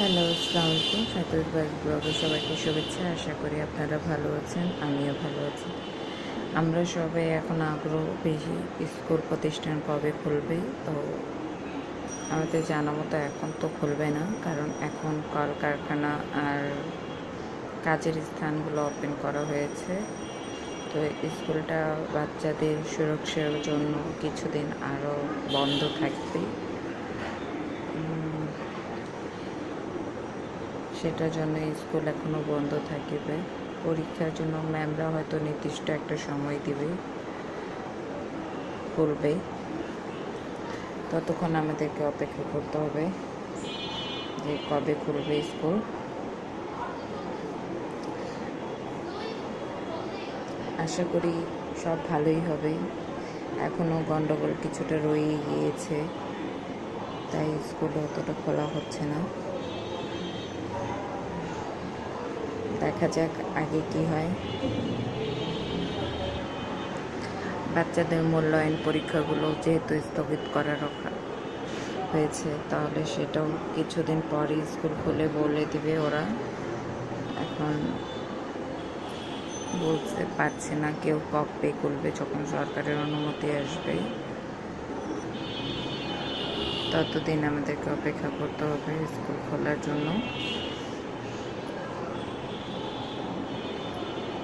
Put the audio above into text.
Hello, আসসালামু আলাইকুম। সাতুর বাস ব্লগে সবাইকে শুভেচ্ছা। আশা করি আপনারা ভালো আছেন, আমিও ভালো আছি। আমরা সবাই এখন আগ্রহ বেশি স্কুল প্রতিষ্ঠান কবে খুলবে? তো আমাদের জানা মতো এখন তো খুলবে না, কারণ এখন কলকারখানা আর কাজের স্থানগুলো ওপেন করা হয়েছে। তো স্কুলটা বাচ্চাদের সুরক্ষার জন্য কিছুদিন আরও বন্ধ থাকবে। সেটার জন্য স্কুল এখনও বন্ধ থাকিবে। পরীক্ষার জন্য ম্যামরা হয়তো নির্দিষ্ট একটা সময় দিবে, করবে। ততক্ষণ আমাদেরকে অপেক্ষা করতে হবে যে কবে খুলবে স্কুল। আশা করি সব ভালোই হবে। এখনও গন্ডগোল কিছুটা রয়ে গিয়েছে, তাই স্কুল অতটা খোলা হচ্ছে না। দেখা যাক আগে কি হয়। বাচ্চাদের মূল্যায়ন পরীক্ষাগুলো যেহেতু স্থগিত করা রাখা হয়েছে, তাহলে সেটাও কিছুদিন পরে স্কুল খুলে বলে দিবে ওরা। এখন বলতে পারছে না কেউ কবে করবে, যখন সরকারের অনুমতি আসবে। ততদিন আমাদেরকে অপেক্ষা করতে হবে স্কুল খোলার জন্য।